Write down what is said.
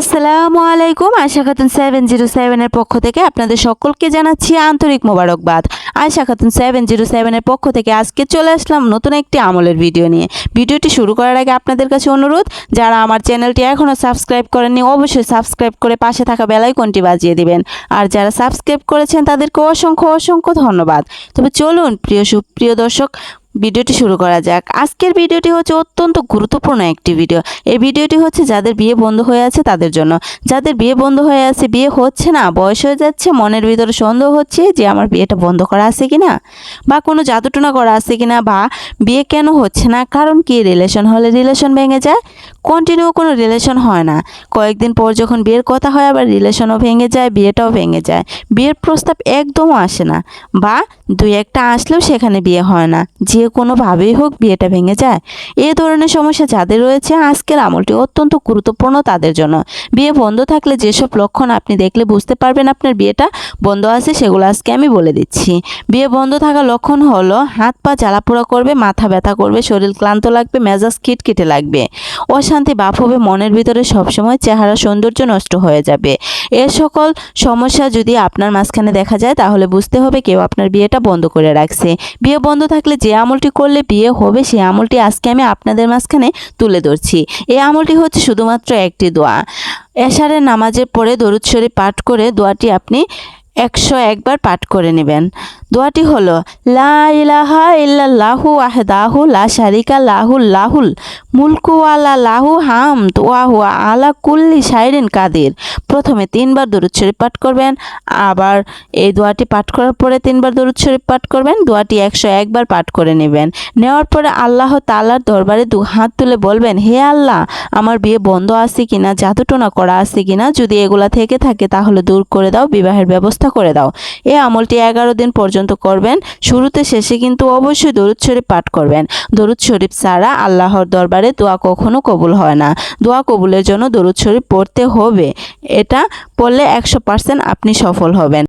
আসসালামু আলাইকুম। Ayesha Khatun seven zero সেভেনের পক্ষ থেকে আপনাদের সকলকে জানাচ্ছি আন্তরিক মোবারকবাদ। আয়শা খাতুন সেভেন জিরো সেভেনের পক্ষ থেকে আজকে চলে আসলাম নতুন একটি আমলের ভিডিও নিয়ে। ভিডিওটি শুরু করার আগে আপনাদের কাছে অনুরোধ, যারা আমার চ্যানেলটি এখনও সাবস্ক্রাইব করেননি, অবশ্যই সাবস্ক্রাইব করে পাশে থাকা বেলাইকনটি বাজিয়ে দিবেন। আর যারা সাবস্ক্রাইব করেছেন, তাদেরকে অসংখ্য অসংখ্য ধন্যবাদ। তবে চলুন, প্রিয় সুপ্রিয় দর্শক ভিডিওটি শুরু করা যাক। আজকের ভিডিওটি হচ্ছে অত্যন্ত গুরুত্বপূর্ণ একটি ভিডিও। এই ভিডিওটি হচ্ছে যাদের বিয়ে বন্ধ হয়ে আছে তাদের জন্য। যাদের বিয়ে বন্ধ হয়ে আছে, বিয়ে হচ্ছে না, বয়স হয়ে যাচ্ছে, মনের ভিতরে সন্দেহ হচ্ছে যে আমার বিয়েটা বন্ধ করা আছে কি না বা কোনো জাদুটনা করা আছে কি না বা বিয়ে কেন হচ্ছে না, কারণ কি রিলেশন হলে রিলেশন ভেঙে যায় কন্টিনিউ কোনো রিলেশন হয় না। কয়েকদিন পর যখন বিয়ের কথা হয়, আবার রিলেশনও ভেঙে যায়, বিয়েটাও ভেঙে যায়। বিয়ের প্রস্তাব একদমও আসে না, বা দুই একটা আসলেও সেখানে বিয়ে হয় না। যে কোনোভাবেই হোক বিয়েটা ভেঙে যায়। এ ধরনের সমস্যা যাদের রয়েছে, আজকের আমলটি অত্যন্ত গুরুত্বপূর্ণ তাদের জন্য। বিয়ে বন্ধ থাকলে যেসব লক্ষণ আপনি দেখলে বুঝতে পারবেন আপনার বিয়েটা বন্ধ আছে সেগুলো আজকে আমি বলে দিচ্ছি। বিয়ে বন্ধ থাকার লক্ষণ হলো, হাত পা জ্বালাপোড়া করবে, মাথা ব্যথা করবে, শরীর ক্লান্ত লাগবে, মেজাজ খিটখিটে লাগবে। অশান্তি বাপ হবে, মনের ভিতরে সবসময় চেহারা সৌন্দর্য নষ্ট হয়ে যাবে। এ সকল সমস্যা যদি আপনার মাঝখানে দেখা যায়, তাহলে বুঝতে হবে কেউ আপনার বিয়েটা বন্ধ করে রাখছে। বিয়ে বন্ধ থাকলে যে আমলটি করলে বিয়ে হবে, সেই আমলটি আজকে আমি আপনাদের মাঝখানে তুলে ধরছি। এই আমলটি হচ্ছে শুধুমাত্র একটি দোয়া। এশারের নামাজের পরে দরুদ শরীফ পাঠ করে দোয়াটি আপনি একশো একবার পাঠ করে নেবেন। দোয়াটি হলো, লা ইলাহা ইল্লাল্লাহু আহদাহু লা শারিকা লাহু, লাহুল মুলকু আলা লাহু হাম ওয়াহু আলা কুল্লি শাইরিন কাদির। প্রথমে তিনবার দরুদ শরীফ পাঠ করবেন, আবার এই দোয়াটি পাঠ করার পরে তিনবার দরুদ শরীফ পাঠ করবেন, দোয়াটি একশো একবার পাঠ করে নেবেন। নেওয়ার পরে আল্লাহ তাআলার দরবারে দু হাত তুলে বলবেন, হে আল্লাহ, আমার বিয়ে বন্ধ আছে কিনা, জাদুটোনা করা আছে কিনা, যদি এগুলা থেকে থাকে তাহলে দূর করে দাও, বিবাহের ব্যবস্থা করে দাও। এই আমলটি এগারো দিন পর্যন্ত করবেন। শুরুতে, শেষে কিন্তু অবশ্যই দরুদ শরীফ পাঠ করবেন। দরুদ শরীফ ছাড়া আল্লাহর দরবারে দোয়া কখনো কবুল হয় না। দোয়া কবুলের জন্য দরুদ শরীফ পড়তে হবে। এটা পড়লে একশো পার্সেন্ট আপনি সফল হবেন।